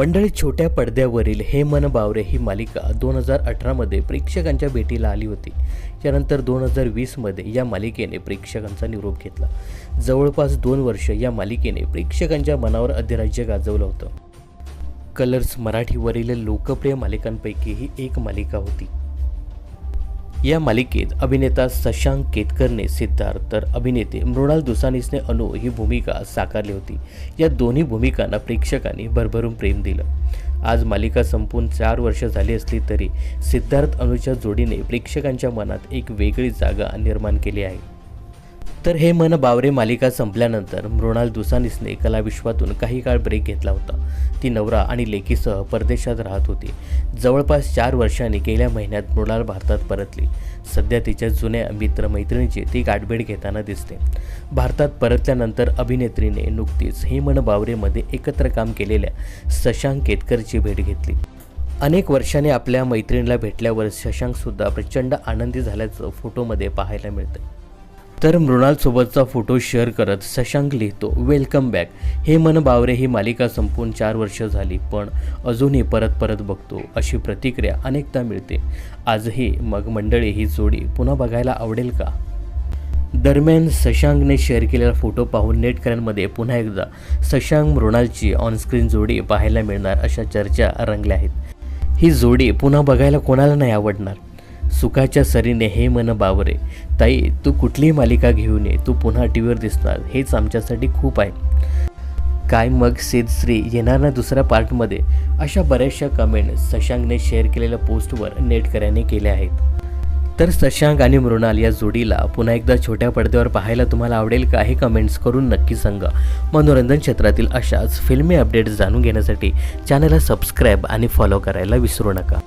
मंडळी छोट्या पडद्यावरील हे मन बावरे ही मालिका दोन हजार अठरामध्ये प्रेक्षकांच्या भेटीला आली होती. त्यानंतर दोन हजार वीसमध्ये या मालिकेने प्रेक्षकांचा निरोप घेतला. जवळपास दोन वर्ष या मालिकेने प्रेक्षकांच्या मनावर अधिराज्य गाजवलं होतं. कलर्स मराठीवरील लोकप्रिय मालिकांपैकी ही एक मालिका होती. या मालिकेत अभिनेता शशांक केतकरने सिद्धार्थ तर अभिनेते मृणाल दुसानीसने अनु ही भूमिका साकारली होती. या दोन्ही भूमिकांना प्रेक्षकांनी भरभरून प्रेम दिलं. आज मालिका संपून चार वर्ष झाली असली तरी सिद्धार्थ अनुच्या जोडीने प्रेक्षकांच्या मनात एक वेगळी जागा निर्माण केली आहे. तर हे मन बावरे मालिका संपल्यानंतर मृणाल दुसानीसने कलाविश्वातून काही काळ ब्रेक घेतला होता. ती नवरा आणि लेकीसह परदेशात राहत होती. जवळपास चार वर्षांनी गेल्या महिन्यात मृणाल भारतात परतली. सध्या तिच्या जुन्या मित्रमैत्रिणीची ती गाठभेट घेताना दिसते. भारतात परतल्यानंतर अभिनेत्रीने नुकतीच हे मन बावरेमध्ये एकत्र काम केलेल्या शशांक केतकरची भेट घेतली. अनेक वर्षांनी आपल्या मैत्रिणीला भेटल्यावर शशांकसुद्धा प्रचंड आनंदी झाल्याचं फोटोमध्ये पाहायला मिळतं तर मृणालसोबतचा फोटो शेअर करत शशांक लिहितो वेलकम बॅक. हे मन बावरे ही मालिका संपून चार वर्ष झाली पण अजूनही परत परत बघतो अशी प्रतिक्रिया अनेकदा मिळते. आजही मग मंडळी ही जोडी पुन्हा बघायला आवडेल का? दरम्यान शशांकने शेअर केलेला फोटो पाहून नेटकऱ्यांमध्ये पुन्हा एकदा शशांक मृणालची ऑनस्क्रीन जोडी पाहायला मिळणार अशा चर्चा रंगल्या आहेत. ही जोडी पुन्हा बघायला कोणाला नाही आवडणार? सुखाच्या सरीने हे मन बावरे ताई तू कुठलीही मालिका घेऊन ये तू पुन्हा टी व्हीवर दिसणार हेच आमच्यासाठी खूप आहे. काय मग? सिद्धश्री येणार ना दुसऱ्या पार्टमध्ये. अशा बऱ्याचशा कमेंट सशांकने शेअर केलेल्या पोस्टवर नेटकऱ्याने केल्या आहेत. तर सशांक आणि मृणाल या जोडीला पुन्हा एकदा छोट्या पडद्यावर पाहायला तुम्हाला आवडेल का हे कमेंट्स करून नक्की सांगा. मनोरंजन क्षेत्रातील अशाच फिल्मी अपडेट्स जाणून घेण्यासाठी चॅनलला सबस्क्राईब आणि फॉलो करायला विसरू नका.